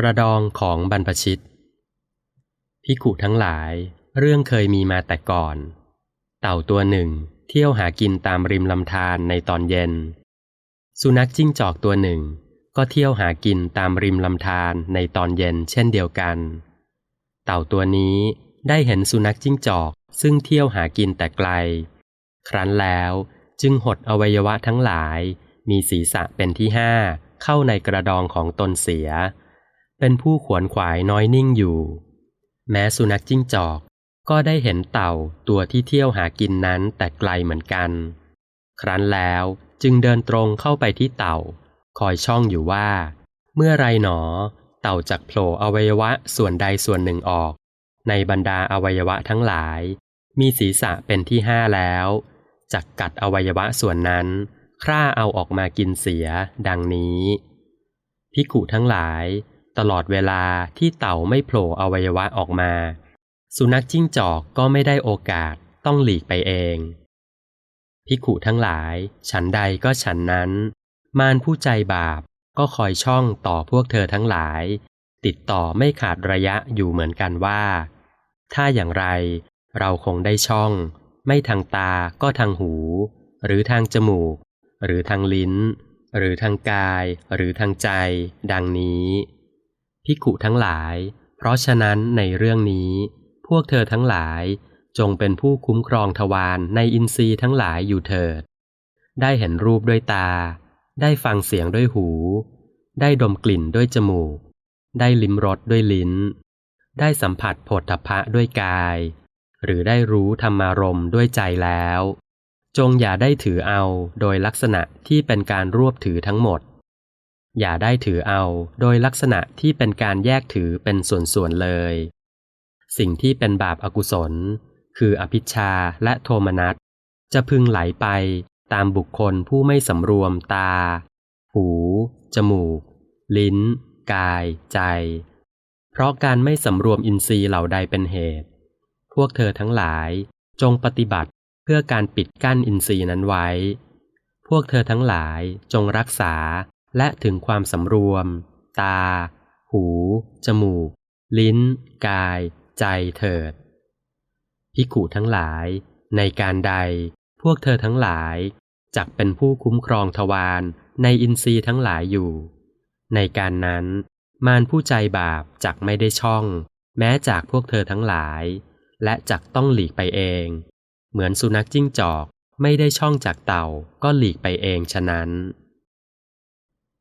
กระดองของบรรพชิตพิกุทั้งหลาย เรื่องเคยมีมาแต่ก่อน เต่าตัวหนึ่ง เที่ยวหากินตามริมลำธารในตอนเย็น สุนัขจิ้งจอกตัวหนึ่ง ก็เที่ยวหากินตามริมลำธารในตอนเย็นเช่นเดียวกัน เต่าตัวนี้ได้เห็นสุนัขจิ้งจอกซึ่งเที่ยวหากินแต่ไกล ครั้นแล้วจึงหดอวัยวะทั้งหลาย มีศีรษะเป็นที่ห้าเข้าในกระดองของตนเสีย เป็นผู้ขวนขวายน้อยนิ่งอยู่ แม้สุนัขจิ้งจอก ก็ได้เห็นเต่าตัวที่เที่ยวหากินนั้นแต่ไกลเหมือนกัน ครั้นแล้วจึงเดินตรงเข้าไปที่เต่า คอยช่องอยู่ว่า เมื่อไรหนอ เต่าจักโผล่อวัยวะส่วนใดส่วนหนึ่งออก ในบรรดาอวัยวะทั้งหลาย มีศีรษะเป็นที่ห้าแล้วจักกัดอวัยวะส่วนนั้นคร่าเอาออกมากินเสีย ดังนี้ พิกุทั้งหลาย ตลอดเวลาที่เต่าไม่โผล่อวัยวะออกมา สุนัขจิ้งจอกก็ไม่ได้โอกาสต้องหลีกไปเอง พิกุทั้งหลาย ฉันใดก็ฉันนั้น มารผู้ใจบาปก็คอยช่องต่อพวกเธอทั้งหลาย ติดต่อไม่ขาดระยะอยู่เหมือนกันว่า ถ้าอย่างไรเราคงได้ช่อง ไม่ทางตาก็ทางหู หรือทางจมูก หรือทางลิ้น หรือทางกาย หรือทางใจ ดังนี้ พิกุทั้งหลาย เพราะฉะนั้นในเรื่องนี้ พวกเธอทั้งหลายจงเป็นผู้คุ้มครองทวารในอินทรีย์ทั้งหลายอยู่เถิด ได้เห็นรูปด้วยตา ได้ฟังเสียงด้วยหู ได้ดมกลิ่นด้วยจมูก ได้ลิ้มรสด้วยลิ้น ได้สัมผัสโผฏฐพะด้วยกาย หรือได้รู้ธรรมารมด้วยใจแล้ว จงอย่าได้ถือเอาโดยลักษณะที่เป็นการรวบถือทั้งหมด อย่าได้ถือเอา โดยลักษณะที่เป็นการแยกถือเป็นส่วนๆเลย สิ่งที่เป็นบาปอากุศล คืออภิชาและโทมนัสจะพึงไหลไปตามบุคคลผู้ไม่สำรวมตา หู จมูก ลิ้น กาย ใจ เพราะการไม่สำรวมอินทรีย์เหล่าใดเป็นเหตุ พวกเธอทั้งหลายจงปฏิบัติเพื่อการปิดกั้นอินทรีย์นั้นไว้ พวกเธอทั้งหลายจงรักษา และถึงความสำรวม ตา หู จมูก ลิ้น กาย ใจเถิด พิกุทั้งหลาย ในการใด พวกเธอทั้งหลายจักเป็นผู้คุ้มครองทวารในอินทรีย์ทั้งหลายอยู่ ในการนั้น มารผู้ใจบาปจักไม่ได้ช่อง แม้จากพวกเธอทั้งหลาย และจักต้องหลีกไปเอง เหมือนสุนัขจิ้งจอกไม่ได้ช่องจากเต่าก็หลีกไปเองฉะนั้น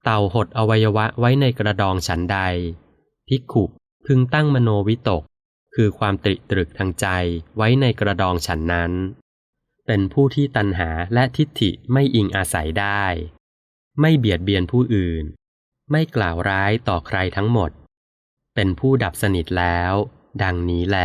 เต่าหดอวัยวะไว้ในกระดองฉันใด พิกขุพึงตั้งมโนวิตก คือความตริตรึกทางใจไว้ในกระดองฉันนั้น เป็นผู้ที่ตัณหาและทิฏฐิไม่อิงอาศัยได้ ไม่เบียดเบียนผู้อื่น ไม่กล่าวร้ายต่อใครทั้งหมด เป็นผู้ดับสนิทแล้ว ดังนี้แล